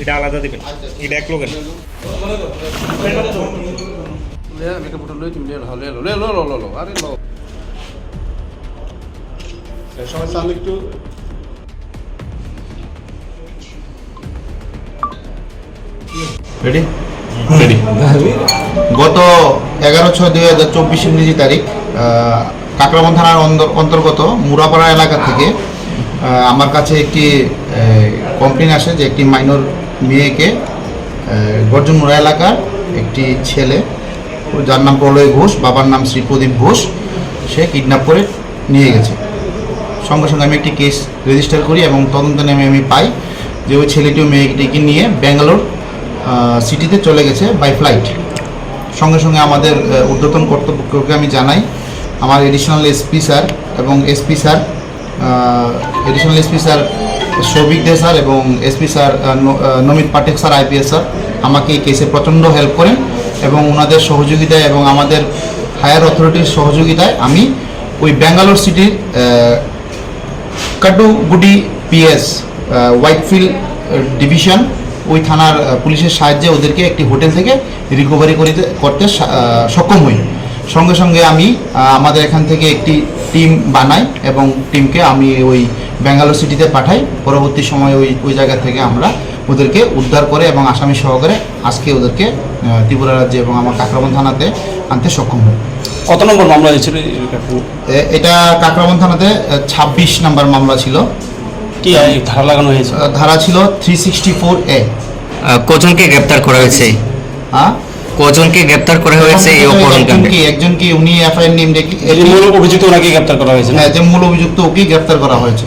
এটা আলাদা এটা এক লোকের গত এগারো ছয় দুই হাজার চব্বিশ ইংরেজি তারিখ কাকরাবন থানার অন্তর্গত মুরাপাড়া এলাকা থেকে আমার কাছে একটি কমপ্লেন আসে যে একটি মাইনর মেয়েকে গর্জনমুড়া এলাকার একটি ছেলে, যার নাম প্রলয় ঘোষ, বাবার নাম শ্রী প্রদীপ ঘোষ, সে কিডন্যাপ করে নিয়ে গেছে। সঙ্গে সঙ্গে আমি একটি কেস রেজিস্টার করি এবং তদন্ত নেমে আমি পাই যে ওই ছেলেটি ও মেয়েটিকে নিয়ে ব্যাঙ্গালোর সিটিতে চলে গেছে বাই ফ্লাইট সঙ্গে সঙ্গে আমাদের ঊর্ধ্বতন কর্তৃপক্ষকে আমি জানাই, আমার এডিশনাল এসপি স্যার এবং SP sir additional SP sir Souvik De sir এবং SP sir Namit Pathak sir IPS sir, আমাকে এই কেসে প্রচণ্ড হেল্প করেন এবং ওনাদের সহযোগিতায় এবং আমাদের হায়ার অথরিটির সহযোগিতায় আমি ওই ব্যাঙ্গালোর সিটির কাটুগুডি পিএস হোয়াইটফিল্ড ডিভিশন ওই থানার পুলিশের সাহায্যে ওদেরকে একটি হোটেল থেকে রিকভারি করিতে, করতে সক্ষম হই। সঙ্গে সঙ্গে আমি আমাদের এখান থেকে একটি টিম বানাই এবং টিমকে আমি ওই ব্যাঙ্গালোর সিটিতে পাঠাই। পরবর্তী সময় ওই ওই জায়গা থেকে আমরা ওদেরকে উদ্ধার করে এবং আসামি সহকারে আজকে ওদেরকে ত্রিপুরা রাজ্যে এবং আমার কাকরাবন থানাতে আনতে সক্ষম হই। কত নম্বর মামলা হয়েছিল এটা কাকরাবন থানাতে ছাব্বিশ নাম্বার মামলা ছিল। কি ধারা লাগানো হয়েছে? ধারা ছিল থ্রি সিক্সটি ফোর এ কজনকে গ্রেপ্তার করা হয়েছে? হ্যাঁ কজনকে গ্রেপ্তার করা হয়েছে এই কি একজন কি উনি এফআইআর নেম দেখি এই মূল অভিযুক্ত ওনাকে গ্রেপ্তার করা হয়েছে না? হ্যাঁ যে মূল অভিযুক্ত ওকেই গ্রেপ্তার করা হয়েছে।